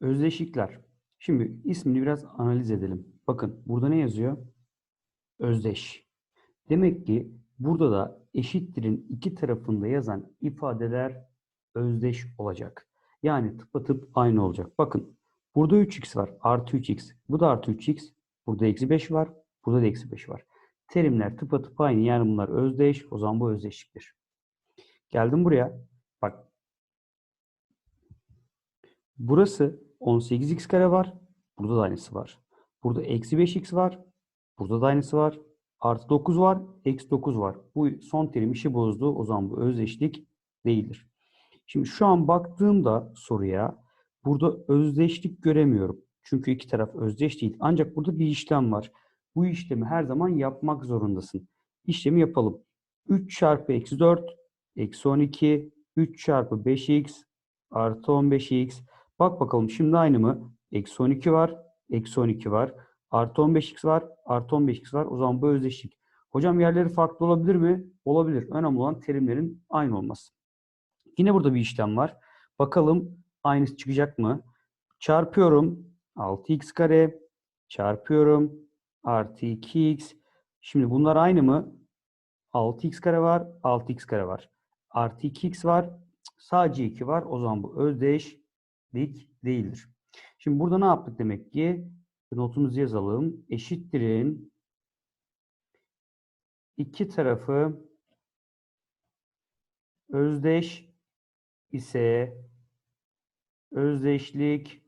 Özdeşlikler. Şimdi ismini biraz analiz edelim. Bakın burada ne yazıyor? Özdeş. Demek ki burada da eşittirin iki tarafında yazan ifadeler özdeş olacak. Yani tıpatıp aynı olacak. Bakın burada 3x var. Artı 3x. Bu da artı 3x. Burada eksi 5 var. Burada da eksi 5 var. Terimler tıpatıp aynı. Yani bunlar özdeş. O zaman bu özdeşliktir. Geldim buraya. Bak. Burası 18x kare var. Burada da aynısı var. Burada eksi 5x var. Burada da aynısı var. Artı 9 var. Eksi 9 var. Bu son terim işi bozdu. O zaman bu özdeşlik değildir. Şimdi şu an baktığımda soruya burada özdeşlik göremiyorum. Çünkü iki taraf özdeş değil. Ancak burada bir işlem var. Bu işlemi her zaman yapmak zorundasın. İşlemi yapalım. 3 çarpı eksi 4 eksi 12 3 çarpı 5x artı 15x. Bak bakalım şimdi aynı mı? Eksi 12 var. Eksi 12 var. Artı 15x var. Artı 15x var. O zaman bu özdeşlik. Hocam yerleri farklı olabilir mi? Olabilir. Önemli olan terimlerin aynı olması. Yine burada bir işlem var. Bakalım aynısı çıkacak mı? Çarpıyorum. 6x kare. Çarpıyorum. Artı 2x. Şimdi bunlar aynı mı? 6x kare var. 6x kare var. Artı 2x var. Sadece 2 var. O zaman bu özdeşlik değildir. Şimdi burada ne yaptık demek ki? Notumuzu yazalım. Eşittirin iki tarafı özdeş ise özdeşlik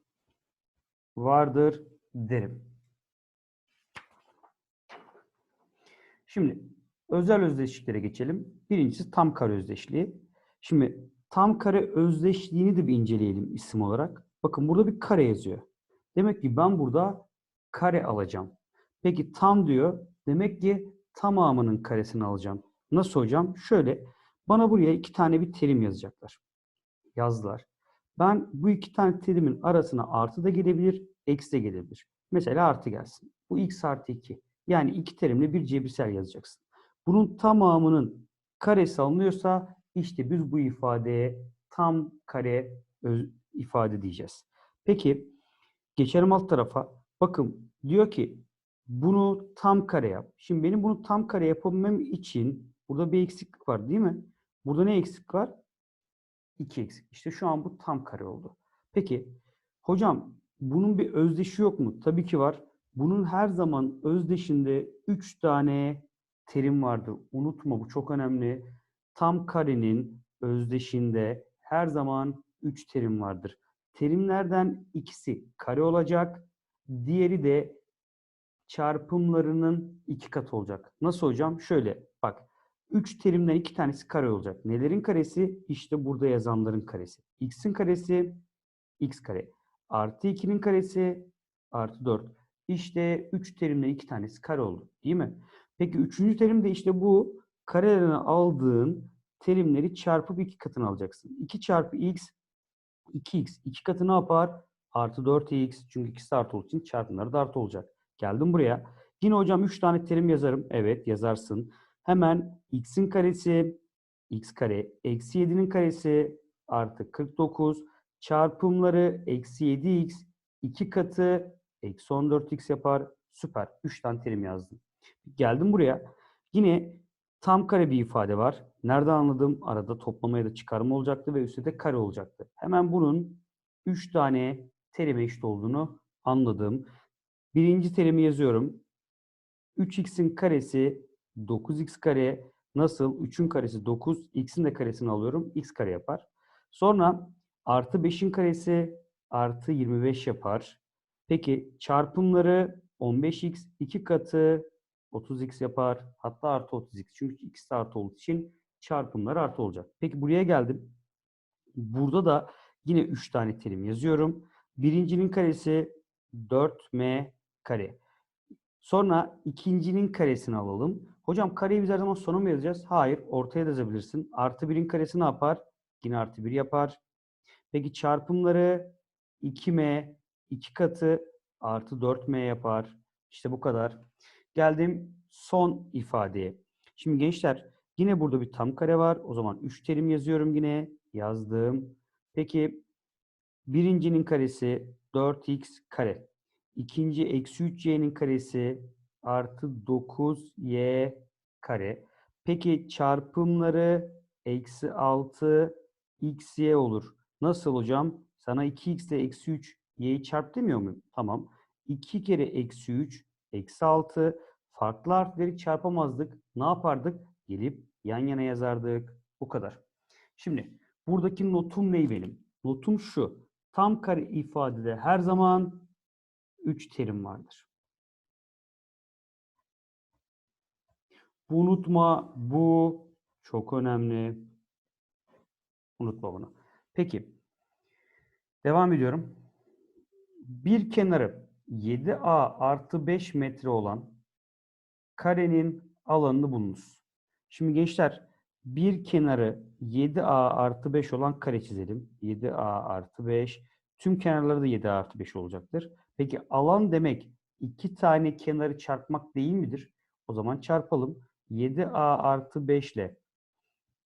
vardır derim. Şimdi özel özdeşliklere geçelim. Birincisi tam kare özdeşliği. Şimdi tam kare özdeşliğini de bir inceleyelim isim olarak. Bakın burada bir kare yazıyor. Demek ki ben burada kare alacağım. Peki tam diyor. Demek ki tamamının karesini alacağım. Nasıl hocam? Şöyle bana buraya iki tane bir terim yazacaklar. Yazdılar. Ben bu iki tane terimin arasına artı da gelebilir, eksi de gelebilir. Mesela artı gelsin. Bu x artı 2. Yani iki terimle bir cebirsel yazacaksın. Bunun tamamının karesi alınıyorsa işte biz bu ifadeye tam kare öz, ifade diyeceğiz. Peki geçelim alt tarafa. Bakın diyor ki bunu tam kare yap. Şimdi benim bunu tam kare yapabilmem için burada bir eksiklik var değil mi? Burada ne eksik var? 2 eksik. İşte şu an bu tam kare oldu. Peki hocam bunun bir özdeşi yok mu? Tabii ki var. Bunun her zaman özdeşinde 3 tane terim vardır. Unutma bu çok önemli. Tam karenin özdeşinde her zaman 3 terim vardır. Terimlerden ikisi kare olacak. Diğeri de çarpımlarının iki katı olacak. Nasıl hocam? Şöyle bak. 3 terimden iki tanesi kare olacak. Nelerin karesi? İşte burada yazanların karesi. X'in karesi x kare. Artı 2'nin karesi artı 4. İşte 3 terimden iki tanesi kare oldu. Değil mi? Peki üçüncü terim de işte bu karelerine aldığın terimleri çarpıp iki katını alacaksın. 2 çarpı x 2x. 2 katı ne yapar? Artı 4x. Çünkü ikisi artı olduğu için çarpımları da artı olacak. Geldim buraya. Yine hocam 3 tane terim yazarım. Evet yazarsın. Hemen x'in karesi x kare eksi 7'nin karesi artı 49 çarpımları eksi 7x 2 katı eksi 14x yapar. Süper. 3 tane terim yazdım. Geldim buraya. Yine tam kare bir ifade var. Nereden anladım? Arada toplama ya da çıkarma olacaktı ve üstte de kare olacaktı. Hemen bunun 3 tane terime eşit olduğunu anladım. Birinci terimi yazıyorum. 3x'in karesi 9x kare nasıl? 3'ün karesi 9, x'in de karesini alıyorum. x kare yapar. Sonra artı 5'in karesi artı 25 yapar. Peki çarpımları 15x 2 katı 30x yapar. Hatta artı 30x. Çünkü x de artı olduğu için çarpımlar artı olacak. Peki buraya geldim. Burada da yine 3 tane terim yazıyorum. Birincinin karesi 4m kare. Sonra ikincinin karesini alalım. Hocam kareyi biz her zaman sona mı yazacağız? Hayır. Ortaya da yazabilirsin. Artı 1'in karesi ne yapar? Yine artı 1 yapar. Peki çarpımları 2m 2 katı artı 4m yapar. İşte bu kadar. Geldim son ifadeye. Şimdi gençler yine burada bir tam kare var. O zaman 3 terim yazıyorum yine. Yazdım. Peki birincinin karesi 4x kare. İkinci eksi 3y'nin karesi artı 9y kare. Peki çarpımları eksi 6 xy olur. Nasıl hocam? Sana 2x ile eksi 3 y'yi çarp demiyor muyum? Tamam. 2 kere eksi 3 eksi 6 farklı harfleri çarpamazdık. Ne yapardık? Gelip yan yana yazardık. Bu kadar. Şimdi buradaki notum ne benim? Notum şu. Tam kare ifadede her zaman 3 terim vardır. Unutma. Bu çok önemli. Unutma bunu. Peki. Devam ediyorum. Bir kenarı 7a artı 5 metre olan karenin alanını bulunuz. Şimdi gençler bir kenarı 7a artı 5 olan kare çizelim. 7a artı 5. Tüm kenarları da 7a artı 5 olacaktır. Peki alan demek iki tane kenarı çarpmak değil midir? O zaman çarpalım. 7a artı 5 ile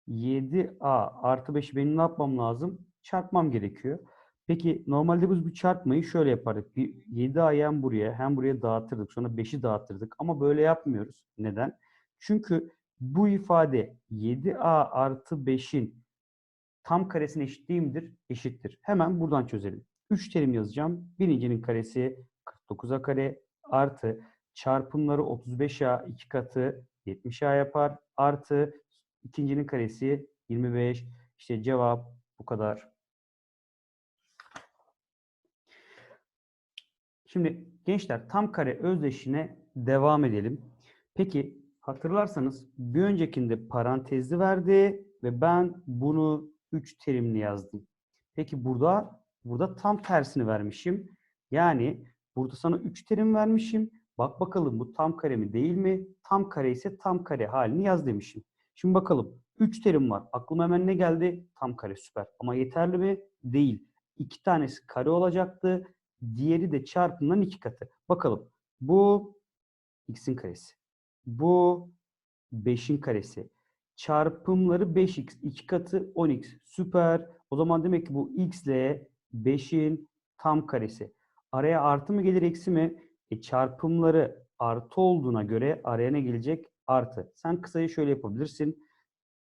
7a artı 5'i benim ne yapmam lazım? Çarpmam gerekiyor. Peki normalde biz bu çarpmayı şöyle yapardık. Bir 7a'yı hem buraya hem buraya dağıtırdık. Sonra 5'i dağıtırdık. Ama böyle yapmıyoruz. Neden? Çünkü bu ifade 7a artı 5'in tam karesine eşit değil midir? Eşittir. Hemen buradan çözelim. 3 terim yazacağım. Birincinin karesi 49'a kare artı çarpımları 35a 2 katı 70a yapar. Artı ikincinin karesi 25. İşte cevap bu kadar. Şimdi gençler tam kare özdeşine devam edelim. Peki hatırlarsanız bir öncekinde parantezli verdi ve ben bunu 3 terimli yazdım. Peki burada burada tam tersini vermişim. Yani burada sana 3 terim vermişim. Bak bakalım bu tam kare mi değil mi? Tam kare ise tam kare halini yaz demişim. Şimdi bakalım 3 terim var. Aklıma hemen ne geldi? Tam kare süper. Ama yeterli mi? Değil. 2 tanesi kare olacaktı. Diğeri de çarpımdan 2 katı. Bakalım. Bu x'in karesi. Bu 5'in karesi. Çarpımları 5x. 2 katı 10x. Süper. O zaman demek ki bu x ile 5'in tam karesi. Araya artı mı gelir eksi mi? E, çarpımları artı olduğuna göre araya ne gelecek? Artı. Sen kısayı şöyle yapabilirsin.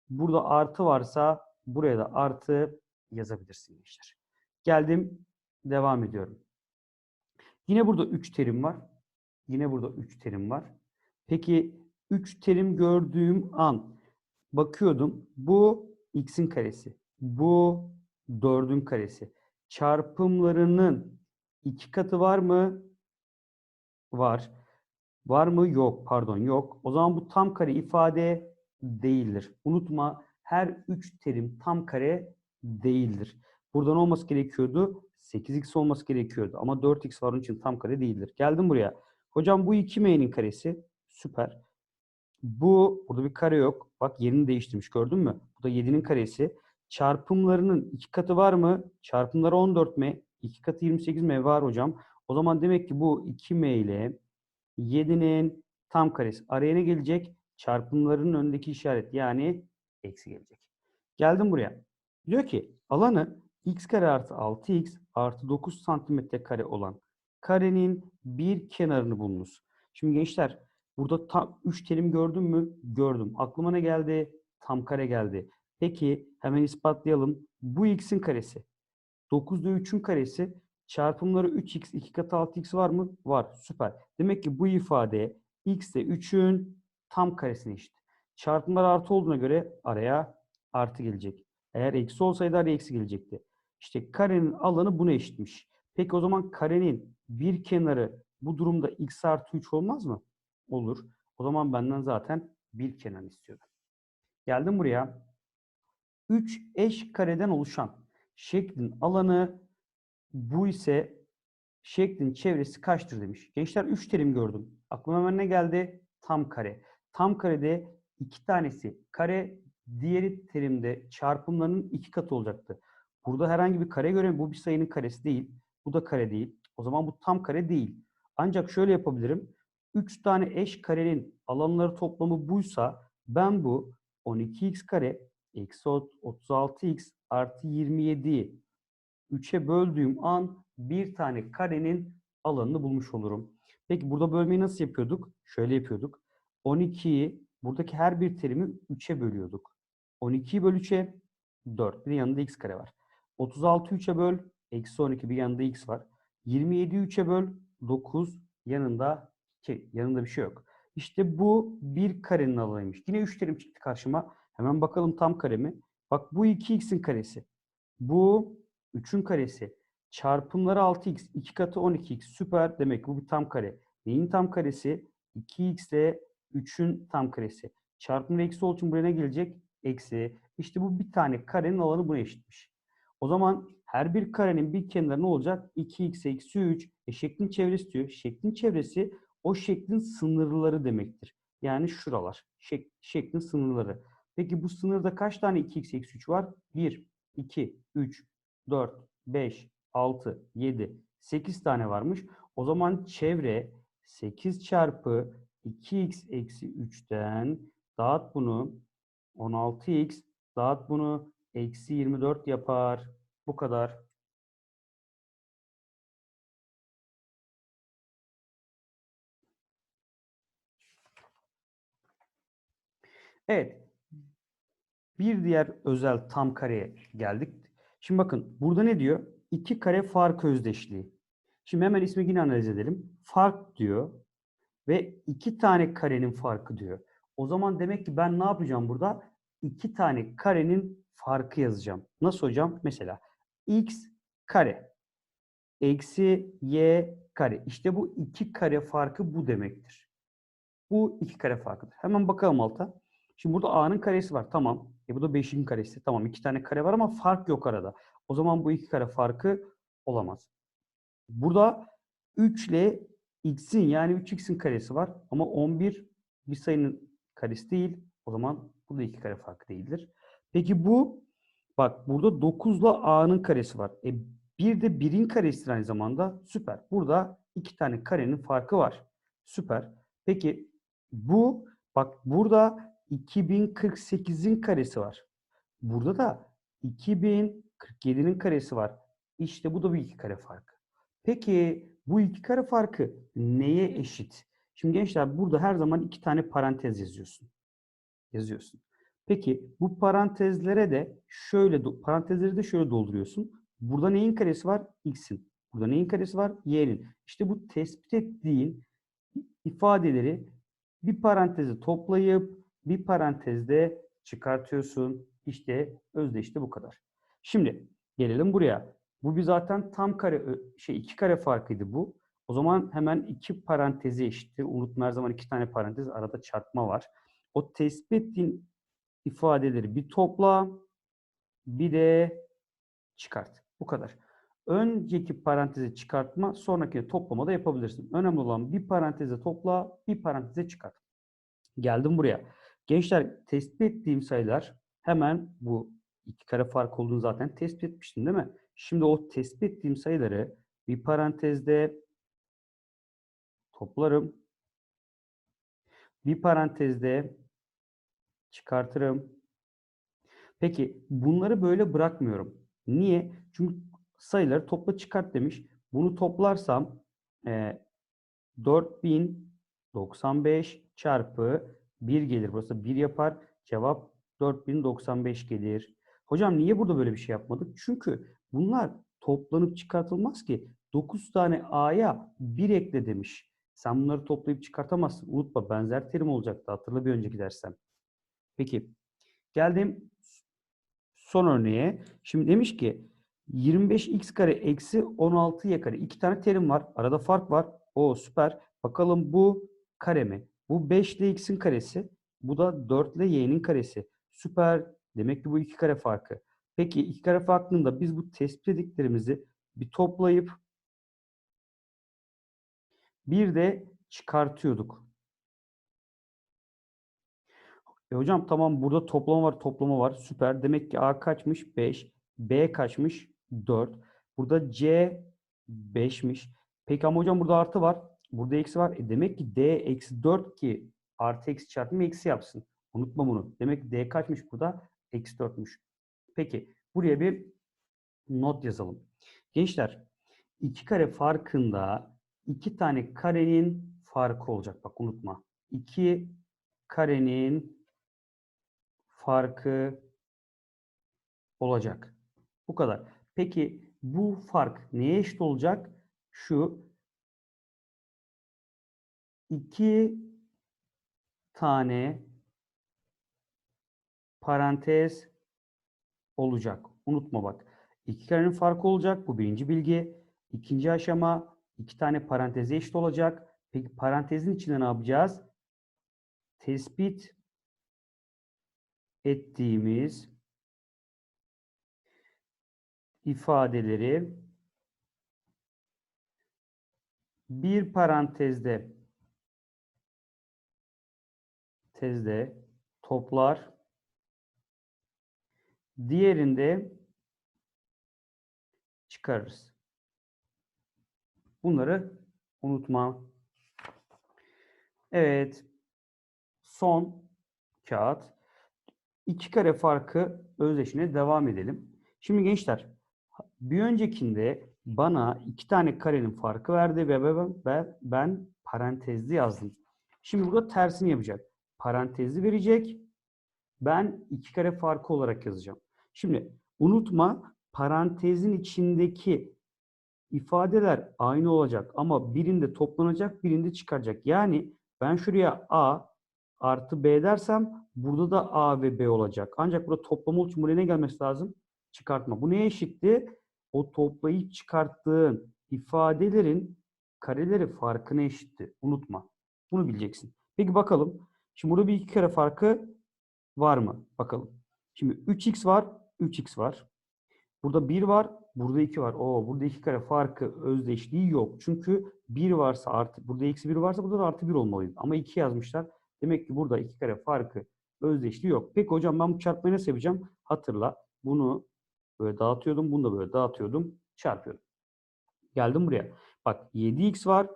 Burada artı varsa buraya da artı yazabilirsin gençler. Geldim. Devam ediyorum. Yine burada 3 terim var. Yine burada 3 terim var. Peki 3 terim gördüğüm an bakıyordum. Bu x'in karesi. Bu 4'ün karesi. Çarpımlarının iki katı var mı? Var. Var mı? Yok. Pardon yok. O zaman bu tam kare ifade değildir. Unutma her 3 terim tam kare değildir. Buradan olması gerekiyordu. 8x olması gerekiyordu. Ama 4x var onun için tam kare değildir. Geldim buraya. Hocam bu 2m'nin karesi. Süper. Bu, burada bir kare yok. Bak yerini değiştirmiş gördün mü? Bu da 7'nin karesi. Çarpımlarının iki katı var mı? Çarpımları 14m. 2 katı 28m var hocam. O zaman demek ki bu 2m ile 7'nin tam karesi. Araya ne gelecek? Çarpımlarının önündeki işaret yani eksi gelecek. Geldim buraya. Diyor ki alanı x kare artı 6x artı 9 santimetre kare olan karenin bir kenarını bulunuz. Şimdi gençler burada tam 3 terim gördün mü? Gördüm. Aklıma ne geldi? Tam kare geldi. Peki hemen ispatlayalım. Bu x'in karesi. 9'da 3'ün karesi. Çarpımları 3x 2 katı 6x var mı? Var. Süper. Demek ki bu ifade x ile 3'ün tam karesine eşit. Çarpımlar artı olduğuna göre araya artı gelecek. Eğer eksi olsaydı araya eksi gelecekti. İşte karenin alanı buna eşitmiş. Peki o zaman karenin bir kenarı bu durumda x artı 3 olmaz mı? Olur. O zaman benden zaten bir kenar istiyordu. Geldim buraya. 3 eş kareden oluşan şeklin alanı bu ise şeklin çevresi kaçtır demiş. Gençler 3 terim gördüm. Aklıma hemen ne geldi? Tam kare. Tam karede iki tanesi kare, diğeri terimde çarpımlarının iki katı olacaktı. Burada herhangi bir kare görelim. Bu bir sayının karesi değil. Bu da kare değil. O zaman bu tam kare değil. Ancak şöyle yapabilirim. 3 tane eş karenin alanları toplamı buysa ben bu 12x kare eksi 36x artı 27'yi 3'e böldüğüm an bir tane karenin alanını bulmuş olurum. Peki burada bölmeyi nasıl yapıyorduk? Şöyle yapıyorduk. 12'yi buradaki her bir terimi 3'e bölüyorduk. 12'yi böl 3'e 4. Bir de yanında x kare var. 36'yı 3'e böl. Eksi 12 bir yanında x var. 27'yi 3'e böl. 9 yanında ki yanında bir şey yok. İşte bu bir karenin alanıymış. Yine 3 terim çıktı karşıma. Hemen bakalım tam kare mi? Bak bu 2x'in karesi. Bu 3'ün karesi. Çarpımları 6x. 2 katı 12x. Süper. Demek bu bir tam kare. Neyin tam karesi? 2x ile 3'ün tam karesi. Çarpım ve eksi olduğu için buraya ne gelecek? Eksi. İşte bu bir tane karenin alanı buna eşitmiş. O zaman her bir karenin bir kenarı ne olacak? 2x eksi 3. E şeklin çevresi diyor. Şeklin çevresi o şeklin sınırları demektir. Yani şuralar. Şek, şeklin sınırları. Peki bu sınırda kaç tane 2x eksi 3 var? 1, 2, 3, 4, 5, 6, 7, 8 tane varmış. O zaman çevre 8 çarpı 2x eksi 3'ten dağıt bunu 16x dağıt bunu eksi 24 yapar. Bu kadar. Evet. Bir diğer özel tam kareye geldik. Şimdi bakın burada ne diyor? İki kare fark özdeşliği. Şimdi hemen ismi yine analiz edelim. Fark diyor ve iki tane karenin farkı diyor. O zaman demek ki ben ne yapacağım burada? İki tane karenin farkı yazacağım. Nasıl hocam? Mesela x kare eksi y kare. İşte bu iki kare farkı bu demektir. Bu iki kare farkıdır. Hemen bakalım alta. Şimdi burada a'nın karesi var. Tamam. E bu da 5'in karesi. Tamam iki tane kare var ama fark yok arada. O zaman bu iki kare farkı olamaz. Burada 3 ile x'in yani 3x'in karesi var. Ama 11 bir sayının karesi değil. O zaman bu da iki kare farkı değildir. Peki bu bak burada 9 ile a'nın karesi var. E bir de 1'in karesi aynı zamanda. Süper. Burada iki tane karenin farkı var. Süper. Peki bu bak burada 2048'in karesi var. Burada da 2047'nin karesi var. İşte bu da bir iki kare farkı. Peki bu iki kare farkı neye eşit? Şimdi gençler burada her zaman iki tane parantez yazıyorsun. Yazıyorsun. Peki bu parantezlere de şöyle parantezleri de şöyle dolduruyorsun. Burada neyin karesi var? X'in. Burada neyin karesi var? Y'nin. İşte bu tespit ettiğin ifadeleri bir paranteze toplayıp bir parantezde çıkartıyorsun. İşte özdeşti bu kadar. Şimdi gelelim buraya. Bu bir zaten tam kare şey iki kare farkıydı bu. O zaman hemen iki parantezi eşittir. Unutma her zaman iki tane parantez arada çarpma var. O tespit ettiğin ifadeleri bir topla bir de çıkart. Bu kadar. Önceki parantezi çıkartma, sonraki toplama da yapabilirsin. Önemli olan bir paranteze topla, bir paranteze çıkart. Geldim buraya. Gençler tespit ettiğim sayılar hemen bu iki kare fark olduğunu zaten tespit etmiştim değil mi? Şimdi o tespit ettiğim sayıları bir parantezde toplarım. Bir parantezde çıkartırım. Peki bunları böyle bırakmıyorum. Niye? Çünkü sayıları topla çıkart demiş. Bunu toplarsam e, 4095 çarpı 1 gelir. Burası 1 yapar. Cevap 4095 gelir. Hocam niye burada böyle bir şey yapmadık? Çünkü bunlar toplanıp çıkartılmaz ki. 9 tane A'ya 1 ekle demiş. Sen bunları toplayıp çıkartamazsın. Unutma benzer terim olacaktı. Hatırla bir önceki dersten. Peki. Geldim son örneğe. Şimdi demiş ki 25x kare eksi 16y kare. İki tane terim var. Arada fark var. O süper. Bakalım bu kare mi? Bu 5 ile x'in karesi. Bu da 4 ile y'nin karesi. Süper. Demek ki bu iki kare farkı. Peki iki kare farkında biz bu tespit ediklerimizi bir toplayıp bir de çıkartıyorduk. E hocam tamam burada toplama var, toplama var. Süper. Demek ki A kaçmış? 5. B kaçmış? 4. Burada C 5'miş. Peki ama hocam burada artı var. Burada eksi var. E demek ki D eksi 4 ki artı eksi çarpımı eksi yapsın. Unutma bunu. Demek ki D kaçmış burada? Eksi 4'müş. Peki buraya bir not yazalım. Gençler iki kare farkında iki tane karenin farkı olacak. Bak unutma. İki karenin farkı olacak. Bu kadar. Peki bu fark neye eşit olacak? Şu iki tane parantez olacak. Unutma bak. İki karenin farkı olacak. Bu birinci bilgi. İkinci aşama iki tane paranteze eşit olacak. Peki parantezin içinde ne yapacağız? Tespit ettiğimiz ifadeleri bir parantezde tezde toplar diğerinde çıkarırız. Bunları unutma. Evet. Son kağıt. İki kare farkı özdeşine devam edelim. Şimdi gençler bir öncekinde bana iki tane karenin farkı verdi ve ben, ben, ben parantezli yazdım. Şimdi burada tersini yapacak. Parantezli verecek. Ben iki kare farkı olarak yazacağım. Şimdi unutma parantezin içindeki ifadeler aynı olacak ama birinde toplanacak, birinde çıkaracak. Yani ben şuraya A artı B dersem burada da A ve B olacak. Ancak burada için buraya ne gelmesi lazım? Çıkartma. Bu neye eşitti? O toplayıp çıkarttığın ifadelerin kareleri farkına eşitti. Unutma. Bunu bileceksin. Peki bakalım. Şimdi burada bir iki kare farkı var mı? Bakalım. Şimdi 3x var, 3x var. Burada 1 var, burada 2 var. Oo, burada 2 kare farkı özdeşliği yok. Çünkü 1 varsa artı, burada eksi 1 varsa burada da artı 1 olmalıydı. Ama 2 yazmışlar. Demek ki burada 2 kare farkı özdeşliği yok. Peki hocam ben bu çarpmayı nasıl yapacağım? Hatırla. Bunu böyle dağıtıyordum. Bunu da böyle dağıtıyordum. Çarpıyordum. Geldim buraya. Bak 7x var,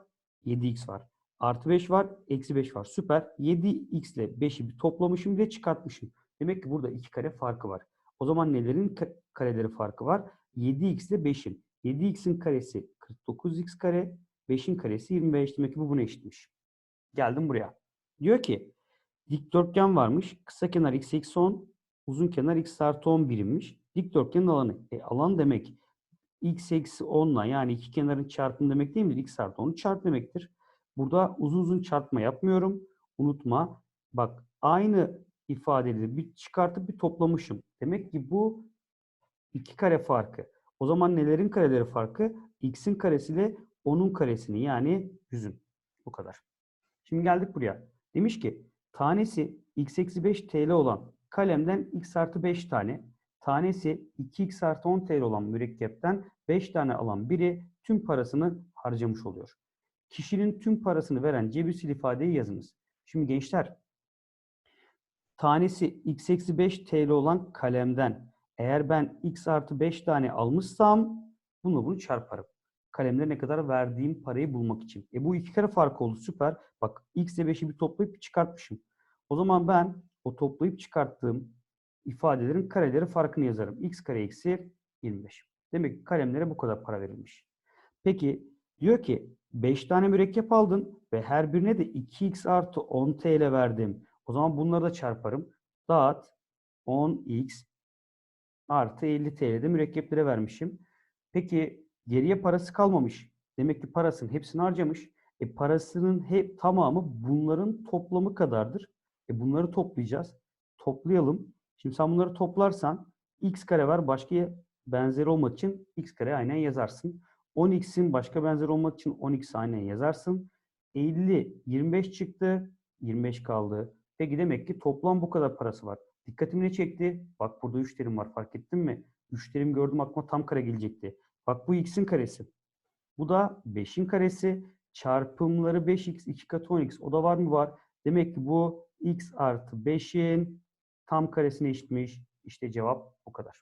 7x var. Artı 5 var, eksi 5 var. Süper. 7x ile 5'i bir toplamışım ve çıkartmışım. Demek ki burada 2 kare farkı var. O zaman nelerin kareleri farkı var? 7x ile 5'in. 7x'in karesi 49x kare, 5'in karesi 25. Demek ki bu buna eşitmiş. Geldim buraya. Diyor ki dikdörtgen varmış. Kısa kenar x eksi 10, uzun kenar x artı 10 birimmiş. Dikdörtgenin alanı. E, alan demek x eksi 10 ile yani iki kenarın çarpımı demek değil midir? x artı 10'u çarp demektir. Burada uzun uzun çarpma yapmıyorum. Unutma. Bak aynı ifadeleri bir çıkartıp bir toplamışım. Demek ki bu iki kare farkı. O zaman nelerin kareleri farkı? x'in karesiyle 10'un karesini yani 100'ün. Bu kadar. Şimdi geldik buraya. Demiş ki tanesi x eksi 5 TL olan kalemden x artı 5 tane, tanesi 2x artı 10 TL olan mürekkepten 5 tane alan biri tüm parasını harcamış oluyor. Kişinin tüm parasını veren cebirsel ifadeyi yazınız. Şimdi gençler tanesi x eksi 5 TL olan kalemden eğer ben x artı 5 tane almışsam bunu bunu çarparım. Kalemlere ne kadar verdiğim parayı bulmak için. E bu iki kere fark oldu süper. Bak x ile 5'i bir toplayıp çıkartmışım. O zaman ben o toplayıp çıkarttığım ifadelerin kareleri farkını yazarım. x kare eksi 25. Demek ki kalemlere bu kadar para verilmiş. Peki diyor ki 5 tane mürekkep aldın ve her birine de 2x artı 10 TL verdim. O zaman bunları da çarparım. Dağıt 10x artı 50 TL'de mürekkeplere vermişim. Peki geriye parası kalmamış. Demek ki parasının hepsini harcamış. E parasının hep tamamı bunların toplamı kadardır. E bunları toplayacağız. Toplayalım. Şimdi sen bunları toplarsan x kare var. Başka benzeri olmak için x kare aynen yazarsın. 10x'in başka benzeri olmak için 10x aynen yazarsın. 50, 25 çıktı. 25 kaldı. Peki demek ki toplam bu kadar parası var. Dikkatimi ne çekti? Bak burada 3 terim var fark ettin mi? 3 terim gördüm aklıma tam kare gelecekti. Bak bu x'in karesi. Bu da 5'in karesi. Çarpımları 5x 2 katı 10x. O da var mı? Var. Demek ki bu x artı 5'in tam karesine eşitmiş. İşte cevap bu kadar.